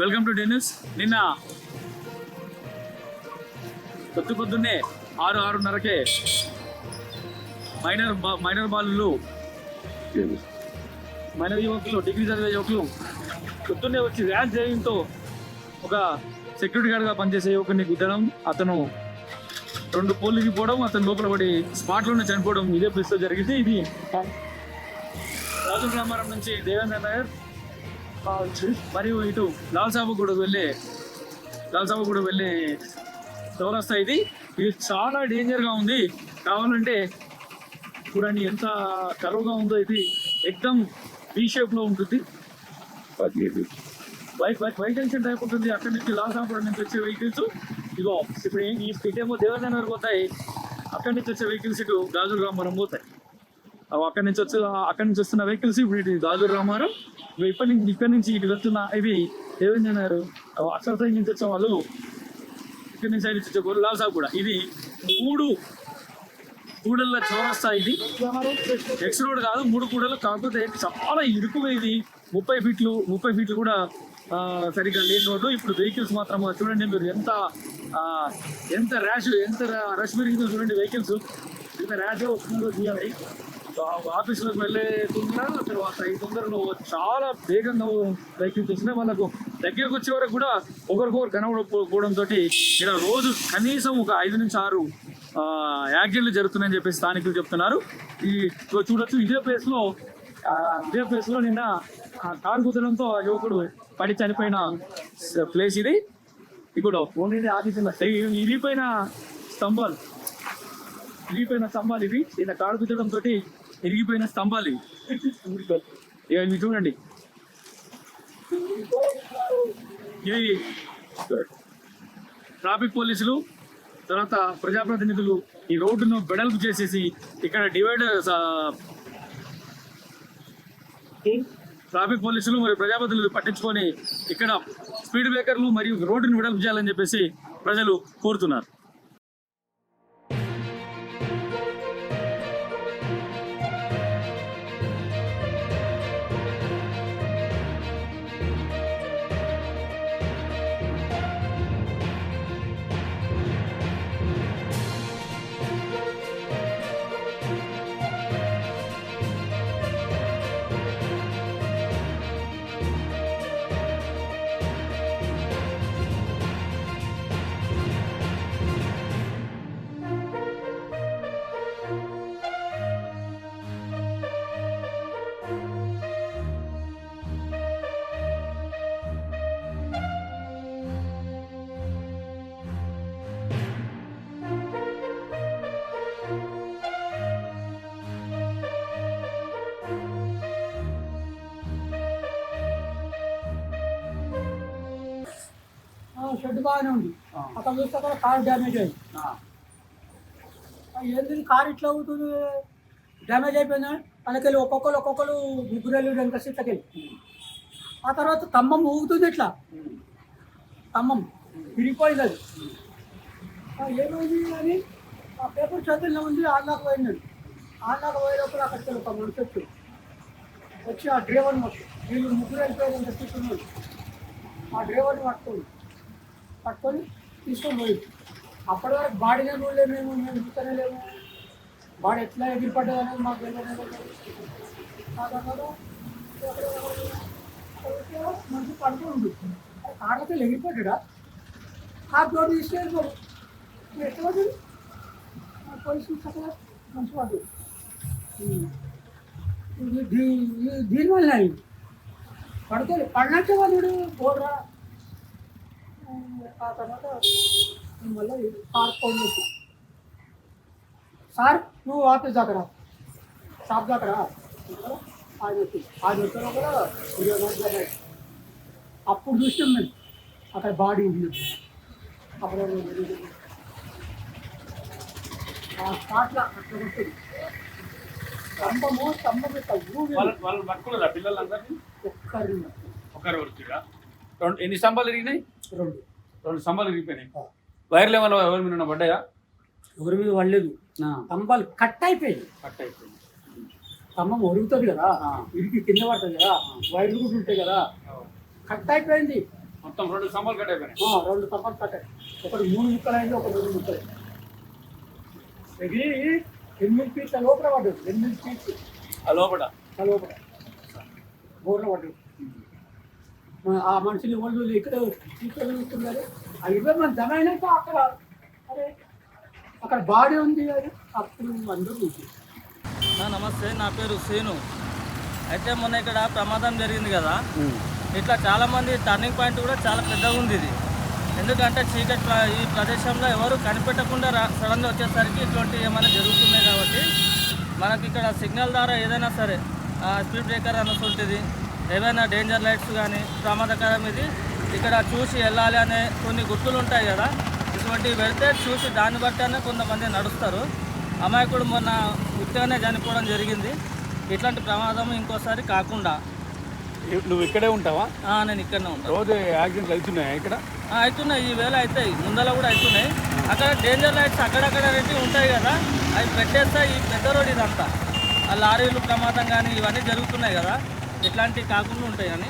Welcome to Dennis నిన్న పొద్దు పొద్దున్నే ఆరు ఆరున్నరకే మైనర్ మైనర్ బాలులు మైనర్ యువకులు డిగ్రీ చదివే యువకులు పొద్దున్నే వచ్చి ర్యాష్ చేయడంతో ఒక సెక్యూరిటీ గార్డ్గా పనిచేసే యువకుని గుద్దడం అతను రెండు పోలీసులు పోవడం అతను లోపల పడి స్పాట్లోనే చనిపోవడం ఇదే ప్లేస్లో జరిగింది ఇది రాజు రామారం నుంచి దేవేంద్ర నగర్ మరియు ఇటు లాల్ సాబు కూడా వెళ్ళే లాల్ సాబు కూడా వెళ్ళే చౌరస్తా ఇది. ఇది చాలా డేంజర్గా ఉంది. కావాలంటే చూడండి ఎంత కరువుగా ఉందో ఇది. ఎక్దమ్ బీ షేప్లో ఉంటుంది. వైట్ వైట్ టెన్షన్ టైప్ ఉంటుంది? అక్కడి నుంచి లాస్ ఆపడం నుంచి వచ్చే వెహికల్స్ ఇగో ఇప్పుడు ఈ ఇటేమో దేవదాన వరకు పోతాయి. అక్కడి నుంచి వచ్చే వెహికల్స్ ఇటు గాజుల రామారం పోతాయి. అక్కడి నుంచి వచ్చి అక్కడి నుంచి వస్తున్న వెహికల్స్ ఇప్పుడు ఇటు గాజుల రామారం ఇప్పటి నుంచి ఇక్కడి నుంచి ఇటు వస్తున్న ఇవి ఏమన్నారు అక్షర సైడ్ నుంచి వచ్చే వాళ్ళు ఇక్కడి నుంచి సైడ్ నుంచి వచ్చే వాళ్ళు లాస్ కూడా. ఇది మూడు కూడళ్ళ చౌరస్తా ఇది. ఎక్స్ రోడ్ కాదు మూడు కూడలు కాకపోతే చాలా ఇరుకుగా ఇది. ముప్పై ఫీట్లు ముప్పై ఫీట్లు కూడా సరిగ్గా లేని రోడ్డు. ఇప్పుడు వెహికల్స్ మాత్రం చూడండి మీరు ఎంత ఎంత ర్యాష్ ఎంత రష్ పెరిగిందో చూడండి వెహికల్స్ ఎంత ర్యాష్ వస్తుందో తీయాలి ఆఫీసులకు వెళ్ళే తొందర తర్వాత ఈ తొందరలో చాలా వేగంగా వెహికల్స్ వస్తున్నాయి వాళ్ళకు దగ్గరకు వచ్చే వరకు కూడా ఒకరికొకరు కనబడకపోవడంతో ఇక్కడ రోజు కనీసం ఒక ఐదు నుంచి ఆరు యాక్సిడెంట్లు జరుగుతున్నాయని చెప్పి స్థానికులు చెప్తున్నారు. ఈ చూడొచ్చు ఇదే ప్లేస్లో ఆ, ఇదే ప్లేస్లో నిన్న ఆ కారు కుదడంతో ఆ యువకుడు పడి చనిపోయిన ప్లేస్ ఇది. ఇప్పుడు ఓన్లీ ఆఫీసులో. ఇరిగిపోయిన స్తంభాలు ఇరిగిపోయిన స్తంభాలు ఇవి. నిన్న కారు కుదడం తోటి ఇరిగిపోయిన స్తంభాలు ఇవి. ఇక ఇవి చూడండి. ఇవి ట్రాఫిక్ పోలీసులు తర్వాత ప్రజాప్రతినిధులు ఈ రోడ్డును వెడల్పు చేసేసి ఇక్కడ డివైడర్ ట్రాఫిక్ పోలీసులు మరియు ప్రజాప్రతినిధులు పట్టించుకొని ఇక్కడ స్పీడ్ బ్రేకర్లు మరియు రోడ్డును వెడల్పు చేయాలని చెప్పేసి ప్రజలు కోరుతున్నారు. షెడ్ బాగానే ఉంది? అక్కడ చూస్తే అక్కడ కార్ డ్యామేజ్ అయింది. ఏంది కార్ ఇట్లా అవుతుంది డ్యామేజ్ అయిపోయిందా? వాళ్ళకెళ్ళి ఒక్కొక్కరు ఒక్కొక్కరు ముగ్గురు వెళ్ళి వెనక సీట్లకెళ్ళి. ఆ తర్వాత తమ్మం ఊగుతుంది ఇట్లా తమ్మం విరిగిపోయింది అది ఏమైంది అని ఆ పేపర్ చేతుల్లో ఉంది ఆళ్ళకి పోయింది ఆళ్ళకి పోయేటప్పుడు అక్కడికి ఒక మనిషి వచ్చి వచ్చి ఆ డ్రైవర్ని వచ్చి వీళ్ళు ముగ్గురు వెళ్ళిపోయారు అని చెప్తున్నాడు ఆ డ్రైవర్ని పట్టుకోండి పట్టుకొని తీసుకొని పోయింది అప్పటి వరకు బాడీనే చూడలేము మేము మేము చూస్తూనే లేము బాడీ ఎట్లా ఎగిరిపడ్డది అనేది మాకు తెలియదు. మంచి పడుతూ ఉంది కార్లకి ఎగిరిపడ్డా ఆ తోడు తీసుకెళ్ళిపోడు ఎట్లా పడ్డది పోలీసులు చక్కగా మంచి పడుతుంది దీని వల్ల ఇది దీనివల్ల అయింది. పడినట్టు వాళ్ళు బోర్రా. ఆ తర్వాత మళ్ళీ సార్ ఫోన్ చేసి సార్ నువ్వు ఆఫీస్ దగ్గర రా. షాప్ దగ్గర రా. ఆయన వచ్చి ఆయన వచ్చిన కూడా ఇరవై నాలుగు గంటలు. అప్పుడు చూసినాం మేము అక్కడ బాడీ ఉంది అప్పుడు ఆ స్పాట్లో అట్లా ఉంటుంది స్తంభము స్తంభం యొక్క ఊరు వాళ్ళు పట్టుకోలేదా పిల్లలందరినీ ఒక్కరి ఒకరు వచ్చిరా రెండు ఎన్ని స్తంభాలు ఇరిగినాయి రెండు. రెండు స్తంభాలు ఇరిగిపోయినాయి ఆ. వైర్లు ఏమైనా ఎవరి మీద పడ్డాయా? ఎవరి మీద పడలేదు. స్తంభాలు కట్ అయిపోయింది కట్ అయిపోయింది స్తంభం ఒరుగుతుంది కదా ఇరికి కింద పడుతుంది కదా వైర్లు కూడా ఉంటాయి కదా. కట్ అయిపోయింది. మొత్తం రెండు స్తంభాలు కట్ అయిపోయినాయి. రెండు తప్పలు కట్టాయి ఒకటి మూడు ముక్కలు అయింది ఒకటి రెండు ముక్కలు. ఇది ఎనిమిది ఫీట్ల లోపల పడ్డది ఎనిమిది ఫీట్లు ఆ లోపల? ఆ లోపల. బోర్ల పడ్డది. ఆ మనిషిని వాళ్ళు ఇక్కడ ఇక్కడ చూస్తున్నారు. ఆ ఇరవై మంది జమ అయినాక అక్కడ అరే అక్కడ బాడీ ఉంది అని అప్పుడు అందరూ చూసి నా నమస్తే నా పేరు శ్రీను అయితే మొన్న ఇక్కడ ప్రమాదం జరిగింది కదా. ఇట్లా చాలా మంది టర్నింగ్ పాయింట్ కూడా చాలా పెద్దగా ఉంది ఇది. ఎందుకంటే చీకటి ఈ ప్రదేశంలో ఎవరు కనిపెట్టకుండా రా సడన్గా వచ్చేసరికి ఇటువంటి ఏమైనా జరుగుతున్నాయి కాబట్టి మనకి ఇక్కడ సిగ్నల్ ద్వారా ఏదైనా సరే స్పీడ్ బ్రేకర్ అనుకుంటుంది ఏవైనా డేంజర్ లైట్స్ కానీ ప్రమాదకరం ఇది. ఇక్కడ చూసి వెళ్ళాలి అనే కొన్ని గుర్తులు ఉంటాయి కదా. ఇటువంటివి పెడితే చూసి దాన్ని బట్టినే కొంతమంది నడుస్తారు. అమాయకుడు మొన్న ఉత్తగానే చనిపోవడం జరిగింది. ఇట్లాంటి ప్రమాదం ఇంకోసారి కాకుండా. నువ్వు ఇక్కడే ఉంటావా? నేను ఇక్కడనే ఉంటాను రోజు యాక్సిడెంట్లు అవుతున్నాయి ఇక్కడ? అవుతున్నాయి. ఈ వేళ అవుతాయి. ముందర కూడా అవుతున్నాయి. అక్కడ డేంజర్ లైట్స్ అక్కడక్కడ రెడ్డి ఉంటాయి కదా. అవి పెట్టేస్తే ఈ పెద్ద రోడ్ ఇదంతా. ఆ లారీలు ప్రమాదం కానీ ఇవన్నీ జరుగుతున్నాయి కదా. ఇట్లాంటివి కాకుండా ఉంటాయి కానీ